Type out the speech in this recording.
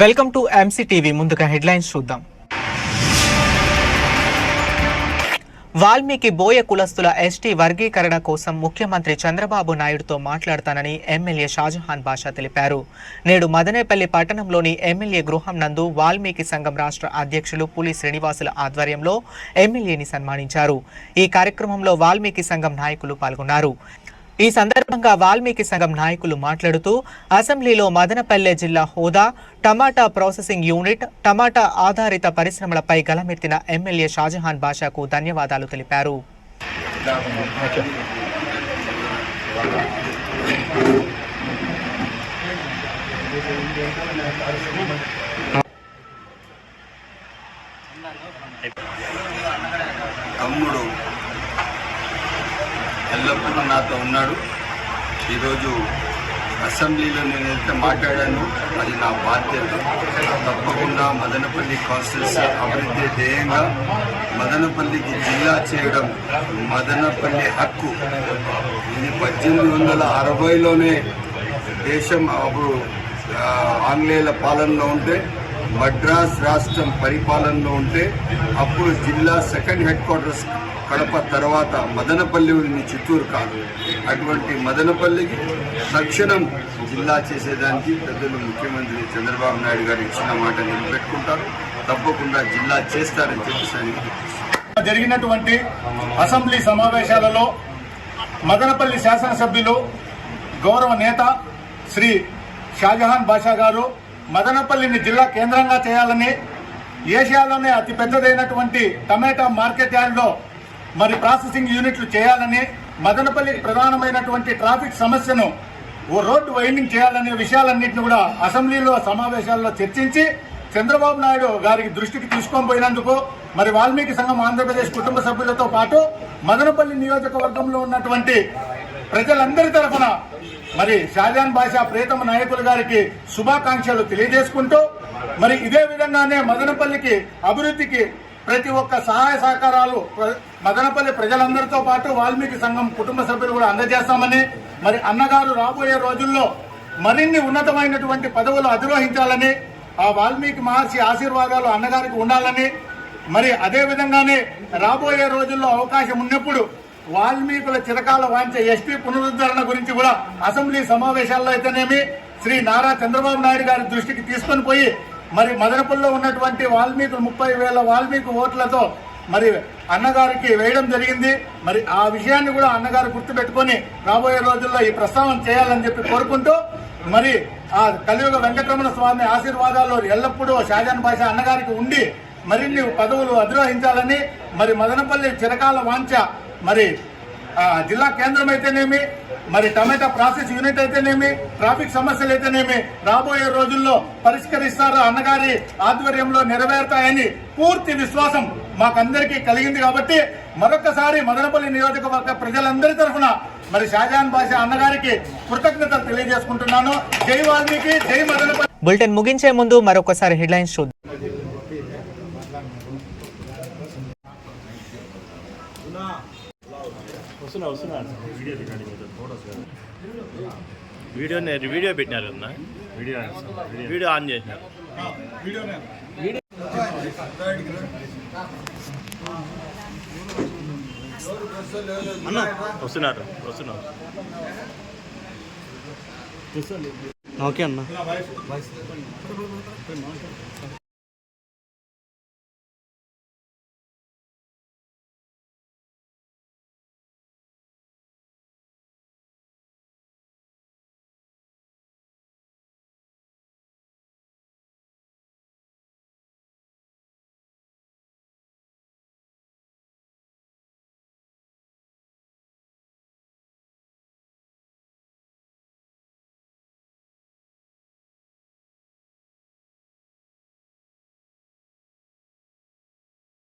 Welcome to MC TV ముందుగా headlines చూద్దాం. వాల్మీకి బోయ కులస్తుల ST వర్గీకరణ కోసం ముఖ్యమంత్రి చంద్రబాబు నాయుడుతో మాట్లాడతానని ఎమ్మెల్యే షాజహాన్ బాషా తెలిపారు. నేడు మదనేపల్లి పట్టణంలోని ఎమ్మెల్యే గృహం నందు వాల్మీకి సంఘం రాష్ట్ర అధ్యక్షులు పులి శ్రీనివాసుల ఆధ్వర్యంలో ఎమ్మెల్యేని సన్మానించారు. ఈ కార్యక్రమంలో వాల్మీకి సంఘం నాయకులు పాల్గొన్నారు. ఈ సందర్భంగా వాల్మీకి సంఘం నాయకులు మాట్లాడుతూ అసెంబ్లీలో మదనపల్లె జిల్లా హోదా టమాటా ప్రాసెసింగ్ యూనిట్ టమాటా ఆధారిత పరిశ్రమలపై గలమెత్తిన ఎమ్మెల్యే షాజహాన్ బాషాకు ధన్యవాదాలు తెలిపారు. ఎల్లప్పుడూ నాతో ఉన్నాడు. ఈరోజు అసెంబ్లీలో నేను ఎంత మాట్లాడాను. అది నా బాధ్యత. తప్పకుండా మదనపల్లి కాన్స్టిట్యూన్సీ అభివృద్ధి ధ్యేయంగా మదనపల్లికి జిల్లా చేయడం మదనపల్లి హక్కు. ఇది పద్దెనిమిది వందల అరవైలోనే దేశం అప్పుడు ఆంగ్లేయుల పాలనలో ఉంటే మద్రాస్ రాష్ట్రం పరిపాలనలో ఉంటే అప్పుడు జిల్లా సెకండ్ హెడ్ క్వార్టర్స్ కడప తర్వాత మదనపల్లి ఉంది చిత్తూరు కాదు. అటువంటి మదనపల్లికి తక్షణం జిల్లా చేసేదానికి పెద్దలు ముఖ్యమంత్రి చంద్రబాబు నాయుడు గారు ఇచ్చిన మాట నిలబెట్టుకుంటారు. తప్పకుండా జిల్లా చేస్తారని చెప్పేసి జరిగినటువంటి అసెంబ్లీ సమావేశాలలో మదనపల్లి శాసనసభ్యులు గౌరవ నేత శ్రీ షాజహాన్ బాషా గారు మదనపల్లిని జిల్లా కేంద్రంగా చేయాలని ఏషియాలోనే అతి పెద్దదైనటువంటి టమాటా మార్కెట్ యార్డ్లో మరి ప్రాసెసింగ్ యూనిట్లు చేయాలని మదనపల్లి ప్రధానమైనటువంటి ట్రాఫిక్ సమస్యను ఓ రోడ్డు వైండింగ్ చేయాలనే విషయాలన్నింటినీ కూడా అసెంబ్లీలో సమావేశాల్లో చర్చించి చంద్రబాబు నాయుడు గారికి దృష్టికి తీసుకొని పోయినందుకు మరి వాల్మీకి సంఘం ఆంధ్రప్రదేశ్ కుటుంబ సభ్యులతో పాటు మదనపల్లి నియోజకవర్గంలో ఉన్నటువంటి ప్రజలందరి తరఫున మరి షాజాన్ బాషా ప్రీతమ నాయకులు గారికి శుభాకాంక్షలు తెలియజేసుకుంటూ మరి ఇదే విధంగానే మదనపల్లికి అభివృద్ధికి ప్రతి ఒక్క సహాయ సహకారాలు ప్ర- మదనపల్లి ప్రజలందరితో పాటు వాల్మీకి సంఘం కుటుంబ సభ్యులు కూడా అందజేస్తామని మరి అన్నగారు రాబోయే రోజుల్లో మరిన్ని ఉన్నతమైనటువంటి పదవులు అధిరోహించాలని ఆ వాల్మీకి మహర్షి ఆశీర్వాదాలు అన్నగారికి ఉండాలని మరి అదే విధంగానే రాబోయే రోజుల్లో అవకాశం ఉన్నప్పుడు వాల్మీకుల చిరకాల వాంఛ ఎస్టీ పునరుద్ధరణ గురించి కూడా అసెంబ్లీ సమావేశాల్లో అయితేనేమి శ్రీ నారా చంద్రబాబు నాయుడు గారి దృష్టికి తీసుకొని పోయి మరి మదనపల్లిలో ఉన్నటువంటి వాల్మీకులు ముప్పై వేల వాల్మీకి ఓట్లతో మరి అన్నగారికి వేయడం జరిగింది. మరి ఆ విషయాన్ని కూడా అన్నగారు గుర్తుపెట్టుకొని రాబోయే రోజుల్లో ఈ ప్రస్తావన చేయాలని చెప్పి కోరుకుంటూ మరి ఆ కలియుగ వెంకటరమణ స్వామి ఆశీర్వాదాలు ఎల్లప్పుడూ షాజాన్ భాష అన్నగారికి ఉండి మరిన్ని పదవులు అధిరోహించాలని మరి మదనపల్లి చిరకాల వాంఛ మరి జిల్లా కేంద్రం అయితేనేమి మరి టమాటా ప్రాసెస్ యూనిట్ అయితేనేమి ట్రాఫిక్ సమస్యలు అయితేనేమి రాబోయే రోజుల్లో పరిష్కరిస్తారు అన్నగారి ఆధ్వర్యంలో నెరవేరుతాయని పూర్తి విశ్వాసం మాకందరికీ కలిగింది కాబట్టి మరొకసారి మదనపల్లి నియోజకవర్గ ప్రజలందరి తరఫున మరి షాజాన్ భాష అన్నగారికి కృతజ్ఞతలు తెలియజేసుకుంటున్నాను. జై వాల్మీకి జై మదనపల్లి. బులెటిన్ ముగించే ముందు మరొకసారి హెడ్లైన్స్ చూద్దాం. వస్తున్నా వస్తున్నా video recording photos video video పెట్టినారు కదా వీడియో. వీడియో ఆన్ చేసినారు. అన్న వస్తున్నారు వస్తున్నారు. ఓకే అన్న.